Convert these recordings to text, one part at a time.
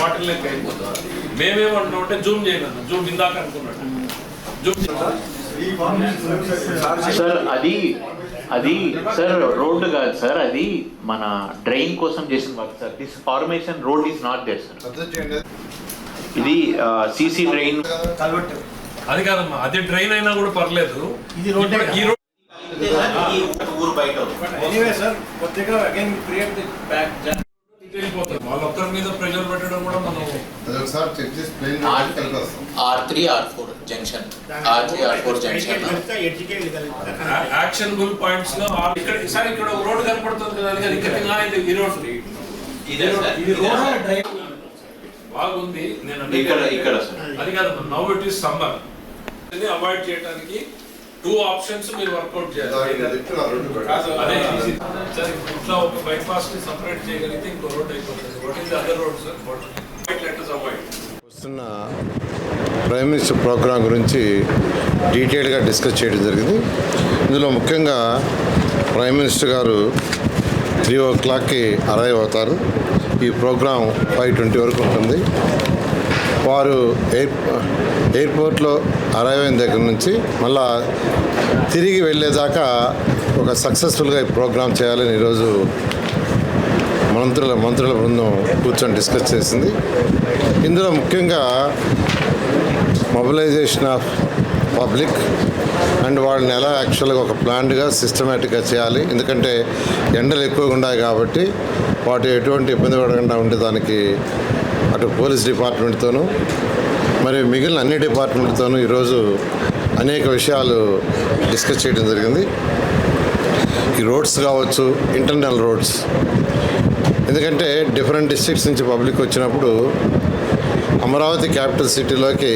Bottle లెక్క అయిపోతుంది. మేమేమంటున్నాం అంటే జూమ్ చేయగలం జూమ్ ఇందాక అనుకున్నట్టు జూమ్ సార్ అది అది సార్ రోడ్డు కాదు సార్ అది మన డ్రైన్ కోసం చేసిన work sir. This formation road is not there sir ఇది సీసీ డ్రైన్. అది కాదమ్మా. అది డ్రైన్ అయినా కూడా పర్లేదు. ఇది ఇప్పుడు ఈ రోడ్ ఊరు బయట. Sir, కొద్దిగా create the back ఒక్కరి మీద ప్రెషర్ పెట్టడం కూడా మనం ఒకసారి చెక్ చేసి plane R three R four junction. R three R four junction. Actionable పాయింట్స్లో ఇక్కడ సార్ ఇక్కడ ఒక రోడ్ కనపడుతుంది కదా ఇక్కడ ఇది ఈ రోడ్. ఇదే రోడ్ బాగుంది నేను ఇక్కడ ఇక్కడ సార్. అది కాదు now it is summer. Avoid చేయడానికి టూ ఆప్షన్స్ మీరు వర్కౌట్ చేయాలి. సార్ ఇట్లా ఒక బైపాస్ని సపరేట్ చేయగలిగితే ఇంకో రోడ్ అయిపోతుంది. What is other road sir what let avoid వస్తున్న ప్రైమ్ మినిస్టర్ ప్రోగ్రాం గురించి డీటెయిల్గా డిస్కస్ చేయడం జరిగింది. ఇందులో ముఖ్యంగా ప్రైమ్ మినిస్టర్ గారు త్రీ ఓ క్లాక్కి అరైవ్ అవుతారు. ఈ ప్రోగ్రాం ఫైవ్ ట్వంటీ వరకు ఉంటుంది. వారు ఎయిర్ ఎయిర్పోర్ట్లో అరైవ్ అయిన దగ్గర నుంచి మళ్ళా తిరిగి వెళ్ళేదాకా ఒక సక్సెస్ఫుల్గా ఈ ప్రోగ్రాం చేయాలని ఈరోజు మంత్రుల మంత్రుల బృందం కూర్చొని డిస్కస్ చేసింది. ఇందులో ముఖ్యంగా మొబిలైజేషన్ ఆఫ్ పబ్లిక్ అండ్ వాళ్ళని ఎలా యాక్చువల్గా ఒక ప్లాన్డ్గా సిస్టమేటిక్గా చేయాలి. ఎందుకంటే ఎండలు ఎక్కువగా ఉన్నాయి కాబట్టి వాటి ఎటువంటి ఇబ్బంది పడకుండా ఉండేదానికి అటు పోలీస్ డిపార్ట్మెంట్తోనూ మరి మిగిలిన అన్ని డిపార్ట్మెంట్తోనూ ఈరోజు అనేక విషయాలు డిస్కస్ చేయడం జరిగింది. ఈ రోడ్స్ కావచ్చు ఇంటర్నల్ రోడ్స్. ఎందుకంటే డిఫరెంట్ డిస్ట్రిక్ట్స్ నుంచి పబ్లిక్ వచ్చినప్పుడు అమరావతి క్యాపిటల్ సిటీలోకి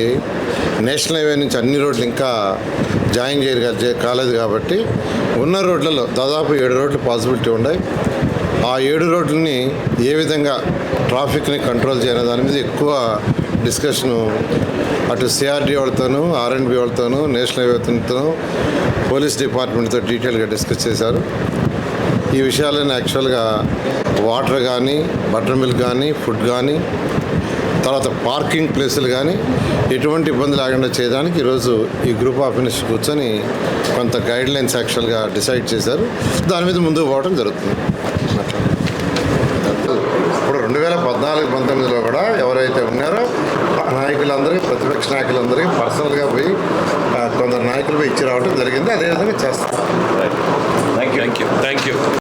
నేషనల్ హైవే నుంచి అన్ని రోడ్లు ఇంకా జాయిన్ చేయరు కాలేదు కాబట్టి ఉన్న రోడ్లలో దాదాపు ఏడు రోడ్లు పాసిబిలిటీ ఉన్నాయి ఆ ఏడు రోడ్లని ఏ విధంగా ట్రాఫిక్ని కంట్రోల్ చేయాలి దాని మీద ఎక్కువ డిస్కషను. అటు సిఆర్డీ వాళ్ళతోనూ ఆర్ఎండ్బి వాళ్ళతోనూ నేషనల్ హైవేతోనూ పోలీస్ డిపార్ట్మెంట్తో డీటెయిల్గా డిస్కస్ చేశారు. ఈ విషయాలను యాక్చువల్గా వాటర్ కానీ బటర్ మిల్క్ కానీ ఫుడ్ కానీ తర్వాత పార్కింగ్ ప్లేసులు కానీ ఎటువంటి ఇబ్బంది లేకుండా చేయడానికి ఈరోజు ఈ గ్రూప్ ఆఫ్ మినిస్టర్ కూర్చొని కొంత గైడ్ లైన్స్ యాక్చువల్గా డిసైడ్ చేశారు. దాని మీద ముందుకు పోవడం జరుగుతుంది. అట్లా వేల పద్నాలుగు పంతొమ్మిదిలో కూడా ఎవరైతే ఉన్నారో ఆ నాయకులందరికీ ప్రతిపక్ష నాయకులందరికీ పర్సనల్గా పోయి కొందరు నాయకులు పోయి ఇచ్చి రావడం జరిగింది. అదేవిధంగా చేస్తాం thank you thank you thank you